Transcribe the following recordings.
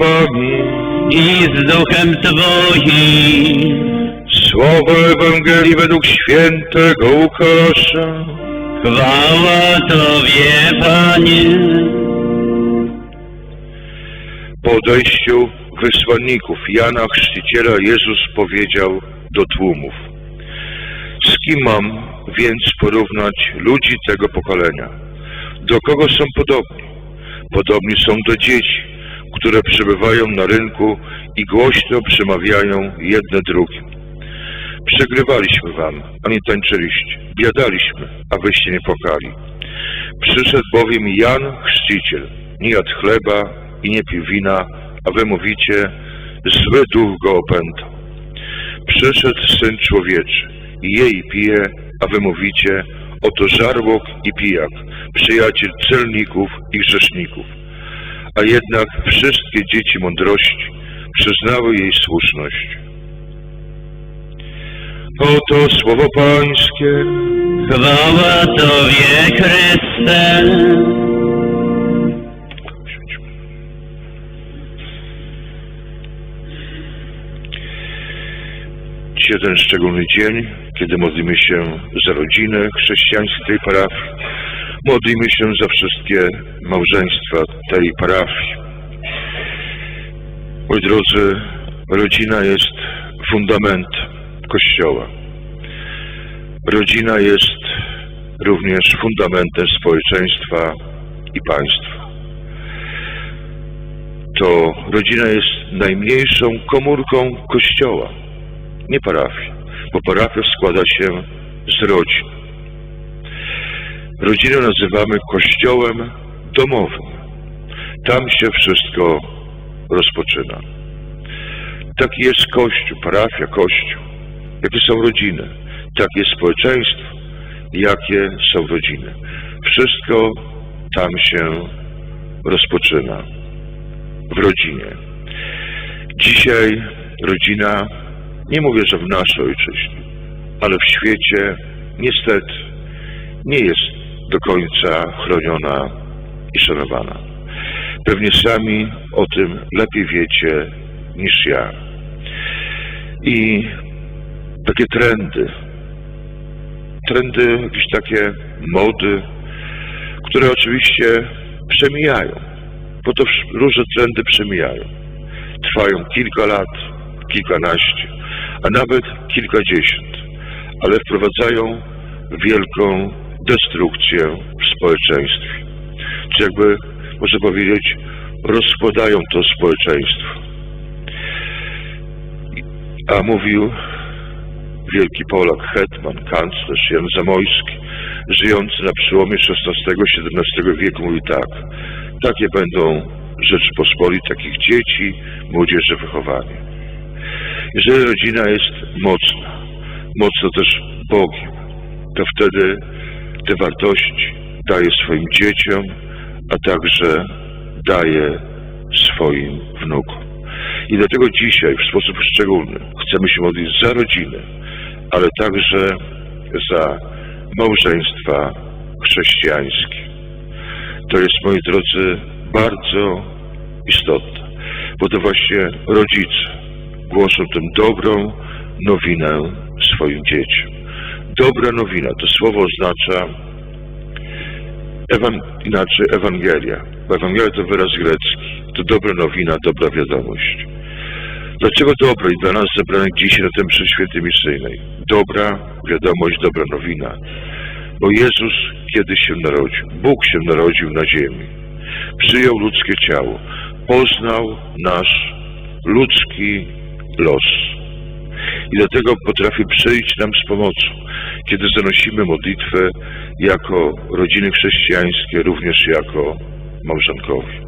wami i z duchem Twoim. Słowo Ewangelii według świętego Łukasza. Chwała Tobie, Panie. Po odejściu wysłanników Jana Chrzciciela Jezus powiedział do tłumów Z kim mam więc porównać ludzi tego pokolenia? Do kogo są podobni? Podobni są do dzieci, które przebywają na rynku i głośno przemawiają jedne drugim. Przegrywaliśmy wam, a nie tańczyliście. Biadaliśmy, a wyście nie płakali. Przyszedł bowiem Jan Chrzciciel, nie jadł chleba i nie pił wina, a wy mówicie, zły duch go opętał. Przyszedł Syn Człowieczy i je i pije, a wy mówicie, oto żarłok i pijak, przyjaciel celników i grzeszników. A jednak wszystkie dzieci mądrości przyznały jej słuszność. Oto słowo Pańskie. Chwała Tobie, Chryste. Dzisiaj ten szczególny dzień, kiedy modlimy się za rodzinę chrześcijańskiej parafii. Modlimy się za wszystkie małżeństwa tej parafii. Moi drodzy, rodzina jest fundamentem Kościoła. Rodzina jest również fundamentem społeczeństwa i państwa. To rodzina jest najmniejszą komórką Kościoła nie parafii, bo parafia składa się z rodzin. Rodzinę nazywamy kościołem domowym. Tam się wszystko rozpoczyna. Taki jest Kościół, parafia, Kościół. Jakie są rodziny, takie jest społeczeństwo, jakie są rodziny. Wszystko tam się rozpoczyna. W rodzinie. Dzisiaj rodzina nie mówię, że w naszej ojczyźnie, ale w świecie niestety nie jest do końca chroniona i szanowana. Pewnie sami o tym lepiej wiecie niż ja. I takie trendy, trendy, jakieś takie mody, które oczywiście przemijają, bo to różne trendy przemijają. Trwają kilka lat, kilkanaście, a nawet kilkadziesiąt, ale wprowadzają wielką destrukcję w społeczeństwie. Czy jakby, można powiedzieć, rozkładają to społeczeństwo. A mówił wielki Polak, hetman, kanclerz Jan Zamojski, żyjący na przełomie XVI-XVII wieku, mówi tak, takie będą Rzeczypospolit, takich dzieci, młodzieży wychowanie. Jeżeli rodzina jest mocna, mocno też Bogiem, to wtedy te wartości daje swoim dzieciom, a także daje swoim wnukom. I dlatego dzisiaj w sposób szczególny chcemy się modlić za rodzinę, ale także za małżeństwa chrześcijańskie. To jest, moi drodzy, bardzo istotne, bo to właśnie rodzice głoszą tę dobrą nowinę swoim dzieciom. Dobra nowina, to słowo oznacza ewan, inaczej Ewangelia, bo Ewangelia to wyraz grecki, to dobra nowina, dobra wiadomość. Dlaczego dobra i dla nas zebranych dzisiaj na tym przy świętej misyjnej? Dobra wiadomość, dobra nowina. Bo Jezus kiedyś się narodził, Bóg się narodził na ziemi, przyjął ludzkie ciało, poznał nasz ludzki los. I dlatego potrafi przyjść nam z pomocą, kiedy zanosimy modlitwę jako rodziny chrześcijańskie, również jako małżonkowie.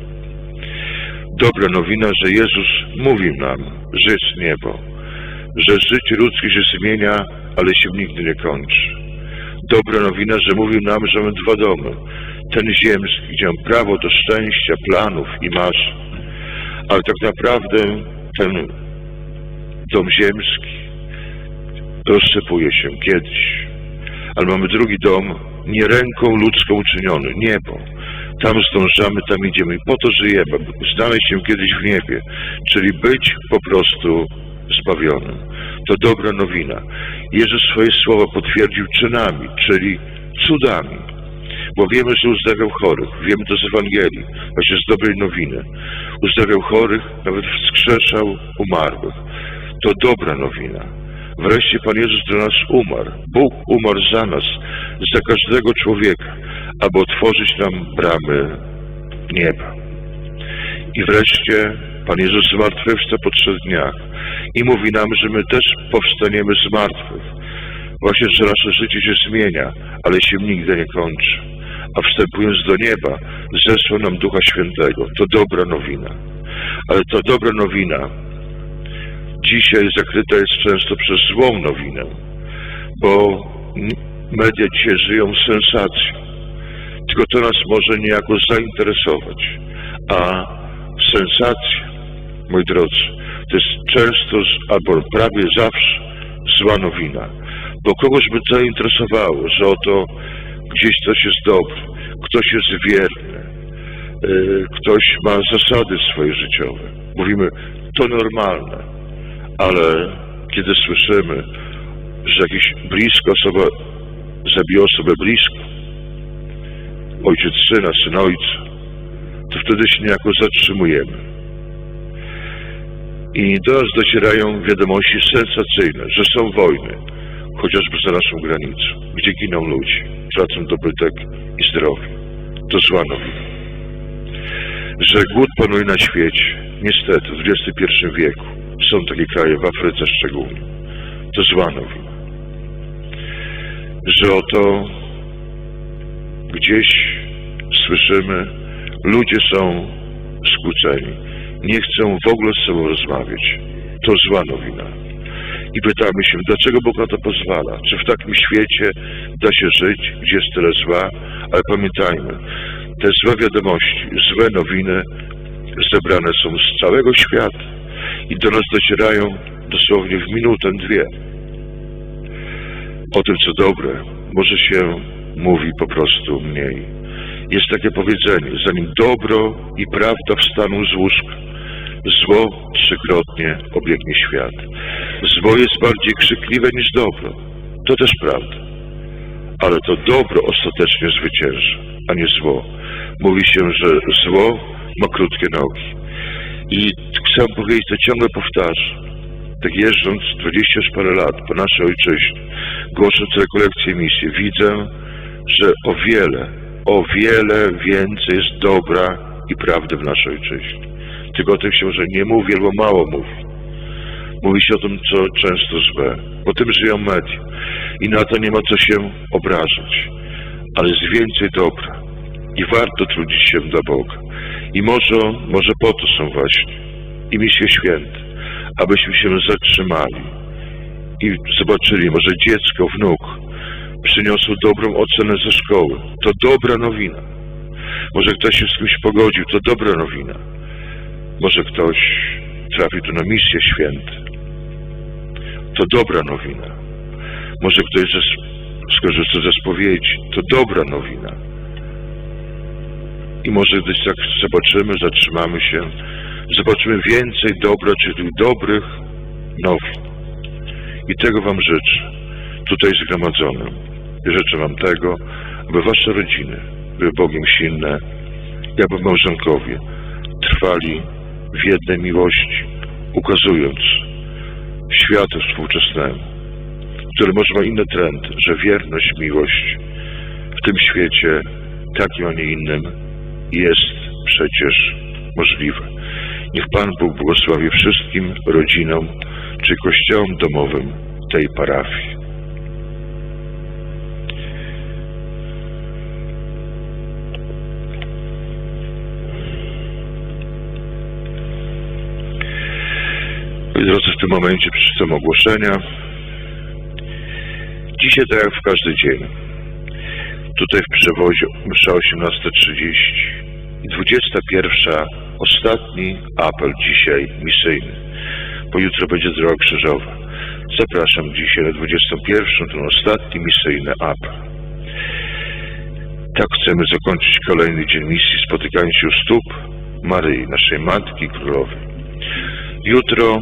Dobra nowina, że Jezus mówił nam, że jest niebo, że życie ludzkie się zmienia, ale się nigdy nie kończy. Dobra nowina, że mówił nam, że mamy dwa domy. Ten ziemski, gdzie mam prawo do szczęścia, planów i marzeń, ale tak naprawdę ten dom ziemski rozsypuje się kiedyś. Ale mamy drugi dom, nie ręką ludzką uczyniony, niebo. Tam zdążamy, tam idziemy i po to żyjemy, aby znaleźć się kiedyś w niebie, czyli być po prostu zbawionym. To dobra nowina. Jezus swoje słowa potwierdził czynami, czyli cudami. Bo wiemy, że uzdrawiał chorych, wiemy to z Ewangelii, właśnie z dobrej nowiny. Uzdrawiał chorych, nawet wskrzeszał umarłych. To dobra nowina. Wreszcie Pan Jezus dla nas umarł. Bóg umarł za nas, za każdego człowieka, aby otworzyć nam bramy nieba. I wreszcie Pan Jezus zmartwychwstał po trzech dniach i mówi nam, że my też powstaniemy z martwych. Właśnie, że nasze życie się zmienia, ale się nigdy nie kończy. A wstępując do nieba, zesłał nam Ducha Świętego. To dobra nowina. Ale ta dobra nowina dzisiaj zakryta jest często przez złą nowinę, bo media dzisiaj żyją sensacją. Tylko to nas może niejako zainteresować. A sensacja, moi drodzy, to jest często, albo prawie zawsze zła nowina. Bo kogoś by zainteresowało, że oto gdzieś ktoś jest dobry, ktoś jest wierny, yy, ktoś ma zasady swoje życiowe. Mówimy, to normalne, ale kiedy słyszymy, że jakiś bliska osoba zabiła osobę blisko, ojciec syna, syn ojca, to wtedy się niejako zatrzymujemy. I do nas docierają wiadomości sensacyjne, że są wojny, chociażby za naszą granicą, gdzie giną ludzie, tracą dobytek i zdrowie. To zła nowina. Że głód panuje na świecie, niestety, w XXI wieku. Są takie kraje, w Afryce szczególnie. To zła nowina. Że oto gdzieś słyszymy, ludzie są skłóceni. Nie chcą w ogóle z sobą rozmawiać. To zła nowina. I pytamy się, dlaczego Bóg na to pozwala? Czy w takim świecie da się żyć, gdzie jest tyle zła? Ale pamiętajmy, te złe wiadomości, złe nowiny zebrane są z całego świata i do nas docierają dosłownie w minutę, dwie. O tym, co dobre, może się mówi po prostu mniej. Jest takie powiedzenie, zanim dobro i prawda wstaną z łóżka, zło trzykrotnie obiegnie świat. Zło jest bardziej krzykliwe niż dobro. To też prawda. Ale to dobro ostatecznie zwycięży, a nie zło. Mówi się, że zło ma krótkie nogi. I chcę powiedzieć, to ciągle powtarzam. Tak jeżdżąc 20 już parę lat po naszej ojczyźnie, głosząc rekolekcje misje, widzę, że o wiele, o wiele więcej jest dobra i prawdy w naszej ojczyźnie. Tylko o tym się może nie mówi albo mało mówi. Mówi się o tym, co często złe. O tym żyją media. I na to nie ma co się obrażać. Ale jest więcej dobra. I warto trudzić się dla Boga. I może, może po to są właśnie i misje święte, abyśmy się zatrzymali i zobaczyli, może dziecko, wnuk przyniosło dobrą ocenę ze szkoły. To dobra nowina. Może ktoś się z kimś pogodził, to dobra nowina. Może ktoś trafił tu na misję święte. To dobra nowina. Może ktoś ze, skorzystał ze spowiedzi. To dobra nowina. I może gdzieś tak zobaczymy, zatrzymamy się, zobaczymy więcej dobra, czyli dobrych nowin. I tego Wam życzę, tutaj zgromadzonym. Życzę Wam tego, aby Wasze rodziny były Bogiem silne i aby małżonkowie trwali w jednej miłości, ukazując światu współczesnemu, który może ma inne trendy, że wierność, miłość w tym świecie, takim, a nie innym, jest przecież możliwe. Niech Pan Bóg błogosławi wszystkim rodzinom czy kościołom domowym tej parafii. Drodzy, w tym momencie przeczytam ogłoszenia. Dzisiaj, tak jak w każdy dzień, tutaj w przewozie msza 18.30 i 21. Ostatni apel dzisiaj misyjny. Pojutrze będzie droga krzyżowa. Zapraszam dzisiaj na 21. ten ostatni misyjny apel. Tak chcemy zakończyć kolejny dzień misji, spotykając się u stóp Maryi, naszej Matki Królowej. Jutro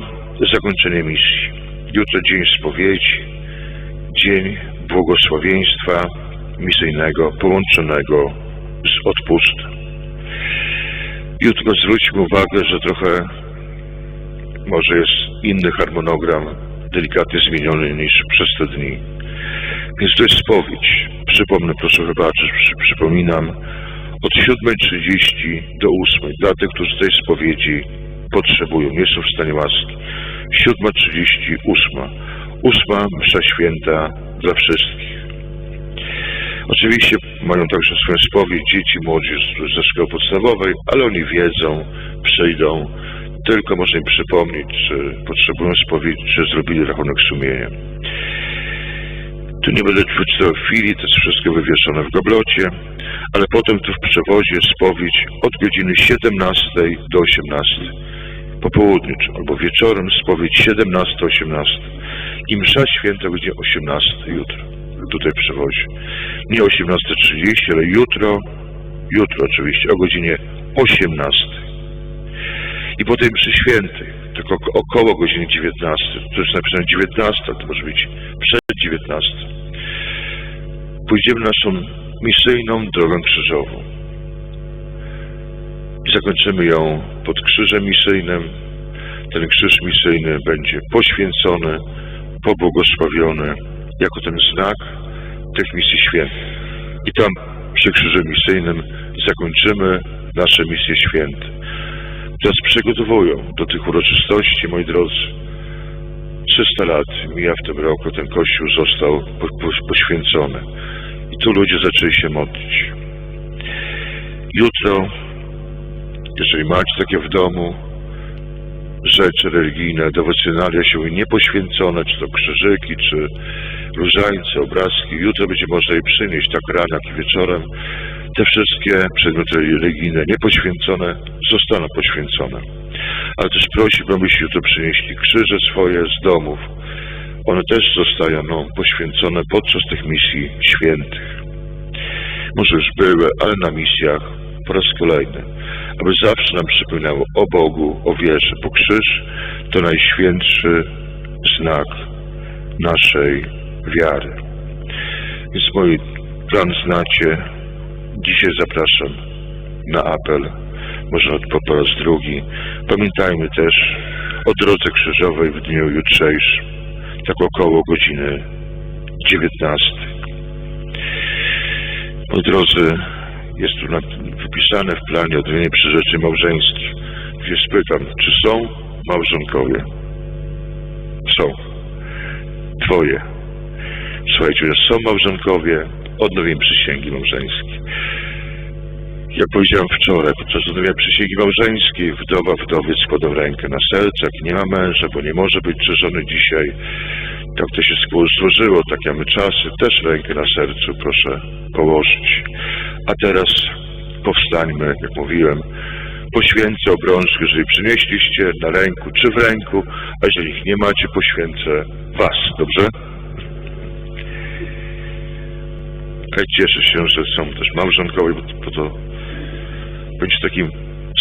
zakończenie misji. Jutro dzień spowiedzi, dzień błogosławieństwa misyjnego połączonego z odpustem. Jutro zwróćmy uwagę, że trochę może jest inny harmonogram, delikatnie zmieniony niż przez te dni. Więc to jest spowiedź. Przypomnę, proszę wybaczyć, przy, przypominam, od 7.30 do 8.00 dla tych, którzy tej spowiedzi potrzebują, nie są w stanie łaski. 7.30, 8.00. 8.00 msza święta dla wszystkich. Oczywiście mają także swoją spowiedź dzieci, młodzież ze szkoły podstawowej, ale oni wiedzą, przyjdą. Tylko można im przypomnieć, czy potrzebują spowiedzi, czy zrobili rachunek sumienia. Tu nie będę wyczytał chwili, to jest wszystko wywieszone w gablocie, ale potem tu w przewozie spowiedź od godziny 17 do 18. Po południu, albo wieczorem spowiedź 17-18 i msza święta będzie 18 jutro, tutaj przewozie. Nie 18.30, ale jutro, jutro oczywiście, o godzinie 18. I po tej mszy świętej, tylko oko- około godziny 19, to jest napisane 19, to może być przed 19. Pójdziemy naszą misyjną drogą krzyżową. I zakończymy ją pod krzyżem misyjnym. Ten krzyż misyjny będzie poświęcony, pobłogosławiony jako ten znak tych misji świętych. I tam przy krzyżu misyjnym zakończymy nasze misje święte. Teraz przygotowują do tych uroczystości, moi drodzy. 300 lat mija w tym roku, ten kościół został po, po, poświęcony. I tu ludzie zaczęli się modlić. Jutro, jeżeli macie takie w domu rzeczy religijne, dewocjonalia się niepoświęcone, czy to krzyżyki, czy różańce, obrazki, jutro będzie można je przynieść tak rano, jak i wieczorem. Te wszystkie przedmioty religijne niepoświęcone zostaną poświęcone. Ale też prosiłbym, abyście jutro przynieśli krzyże swoje z domów. One też zostają no, poświęcone podczas tych misji świętych. Może już były, ale na misjach po raz kolejny. Aby zawsze nam przypominało o Bogu, o wierze, bo krzyż to najświętszy znak naszej wiary. Więc mój plan znacie. Dzisiaj zapraszam na apel, może po, po raz drugi. Pamiętajmy też o drodze krzyżowej w dniu jutrzejszym, tak około godziny 19. Moi drodzy, jest tu wypisane w planie odmienienie przyrzeczeń małżeńskich, gdzie spytam, czy są małżonkowie? Są. Dwoje. Słuchajcie, że są małżonkowie, odnowiłem przysięgi małżeńskie. Jak powiedziałem wczoraj, podczas odnowienia przysięgi małżeńskiej, wdowa, wdowiec składał rękę na serce, jak nie ma męża, bo nie może być drzeżony dzisiaj. Tak to się złożyło, takie mamy czasy, też rękę na sercu proszę położyć. A teraz powstańmy, jak mówiłem, poświęcę obrączki, jeżeli przynieśliście na ręku czy w ręku, a jeżeli ich nie macie, poświęcę was, dobrze? Ja cieszę się, że są też małżonkowie, bo, bo to będzie takim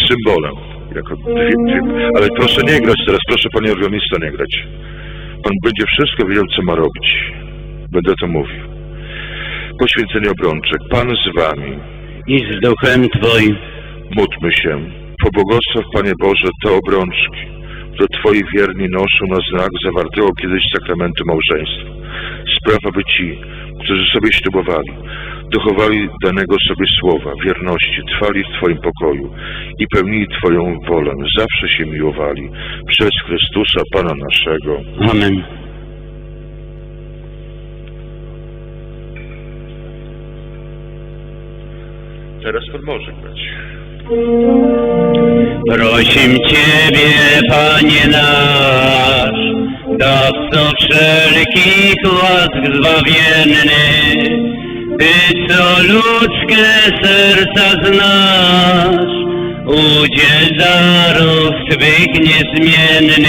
symbolem. Jako dwie, dwie. Ale proszę nie grać teraz, proszę panie organista nie grać. Pan będzie wszystko wiedział, co ma robić. Będę to mówił. Poświęcenie obrączek. Pan z wami. i z duchem Twoim. Módlmy się. Pobłogosław, Panie Boże, te obrączki, które Twoi wierni noszą na znak zawartego kiedyś sakramentu małżeństwa. Spraw, aby ci, którzy sobie ślubowali, dochowali danego sobie słowa, wierności, trwali w Twoim pokoju i pełnili Twoją wolę, zawsze się miłowali przez Chrystusa, Pana naszego. Amen. Teraz Pan może grać. Prosim Ciebie, Panie nasz, dawco wszelkich łask zbawienny, Ty, co ludzkie serca znasz, udziel darów Twych niezmiennych,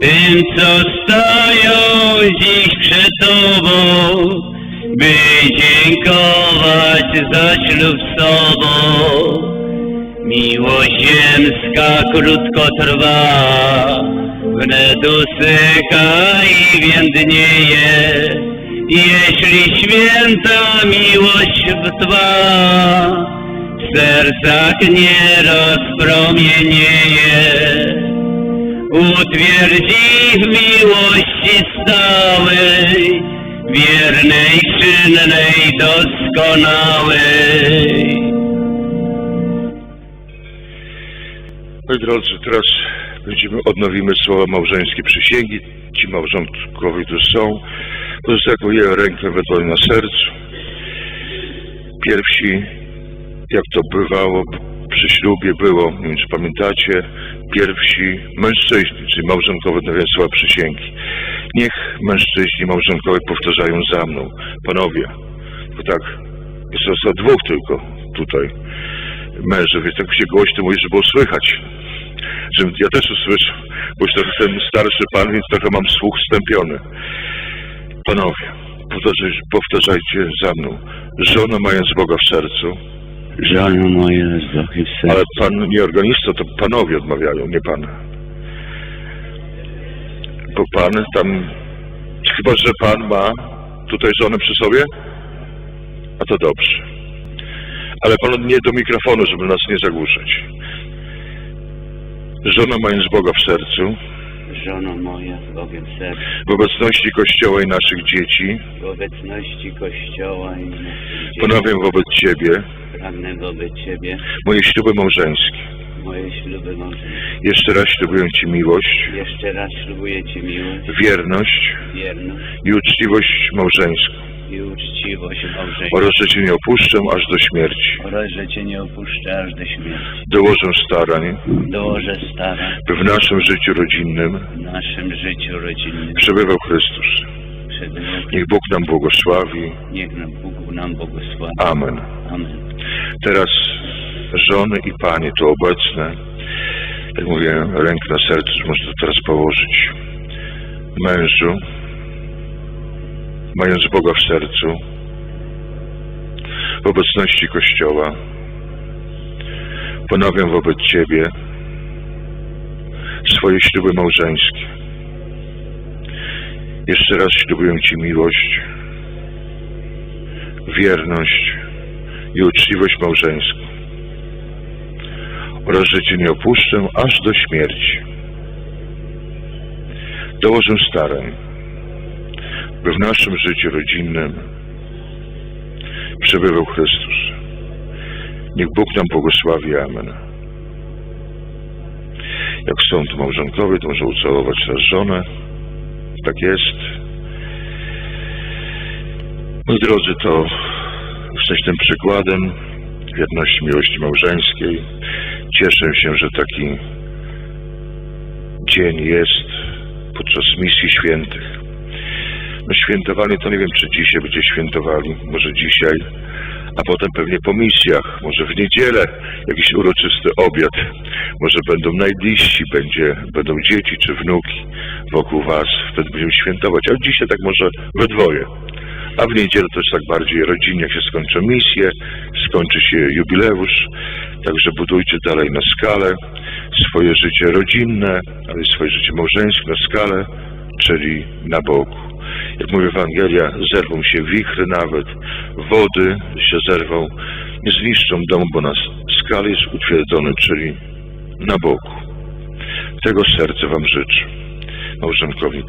tym, co stoją dziś przed Tobą, by dziękować za ślub z Tobą. Miłość ziemska krótko trwa, usycha i więdnieje. Jeśli święta miłość trwa, w sercach nieraz promienieje. Utwierdzi w miłości stałej, wiernej, czynnej, doskonałej. Drodzy, teraz będziemy, odnowimy słowa małżeńskie przysięgi. Ci małżonkowie tu są. Pozostawię rękę ewentualnie na sercu. Pierwsi, jak to bywało przy ślubie było, nie wiem czy pamiętacie, pierwsi mężczyźni, czyli małżonkowie odnawiają słowa przysięgi. Niech mężczyźni, małżonkowie powtarzają za mną. Panowie, bo tak, jest zostało dwóch tylko tutaj mężów, więc tak się głośno mówi, żeby było słychać. Że ja też usłyszę, bo już trochę jestem starszy pan, więc trochę mam słuch stępiony. Panowie, powtarzaj, powtarzajcie za mną. Żona mając Boga w sercu, Żono moje z Bogiem w ale sercu. pan nie organista, to panowie odmawiają, nie pan. Bo pan tam, chyba że pan ma tutaj żonę przy sobie, a to dobrze. Ale pan nie do mikrofonu, żeby nas nie zagłuszać. Żona mając Boga w sercu, Żono moja z Bogiem w sercu. w obecności Kościoła i naszych dzieci, W obecności Kościoła i naszych dzieci. Ponawiam wobec Ciebie. Pragnę wobec Ciebie. Moje śluby małżeńskie. moje śluby małżeńskie. Jeszcze raz ślubuję Ci miłość, Jeszcze raz ślubuję Ci miłość, wierność. Wierność. I uczciwość małżeńską i uczciwość małżeńską. oraz, że Cię nie opuszczę aż do śmierci. oraz, że Cię nie opuszczę aż do śmierci. Dołożę starań, Dołożę starań by w naszym życiu rodzinnym w naszym życiu rodzinnym. przebywał Chrystus. Przed Niech Bóg nam błogosławi. Niech nam Bóg nam błogosławi. Amen. Amen. Teraz żony i panie tu obecne, jak mówię, rękę na sercu można to teraz położyć. Mężu, mając Boga w sercu, w obecności Kościoła, ponawiam wobec Ciebie swoje śluby małżeńskie. Jeszcze raz ślubuję Ci miłość, wierność i uczciwość małżeńską oraz, że Cię nie opuszczę aż do śmierci. Dołożę starań, by w naszym życiu rodzinnym przebywał Chrystus. Niech Bóg nam błogosławi. Amen. Jak są tu małżonkowie, to może ucałować teraz żonę. Tak jest. Moi drodzy, to jesteś tym przykładem wierności miłości małżeńskiej. Cieszę się, że taki dzień jest podczas misji świętych. Świętowanie to nie wiem, czy dzisiaj będzie świętowali, może dzisiaj, a potem pewnie po misjach, może w niedzielę jakiś uroczysty obiad, może będą najbliżsi, będzie, będą dzieci czy wnuki wokół was, wtedy będziemy świętować, a dzisiaj tak może we dwoje. A w niedzielę jest tak bardziej rodzinnie, jak się skończą misje, skończy się jubileusz, także budujcie dalej na skalę swoje życie rodzinne, ale swoje życie małżeńskie na skalę, czyli na Bogu. Jak mówi Ewangelia, zerwą się wichry nawet, wody się zerwą, nie zniszczą domu, bo na skale jest utwierdzony, czyli na Bogu. Tego serce Wam życzę, małżonkowi. Pan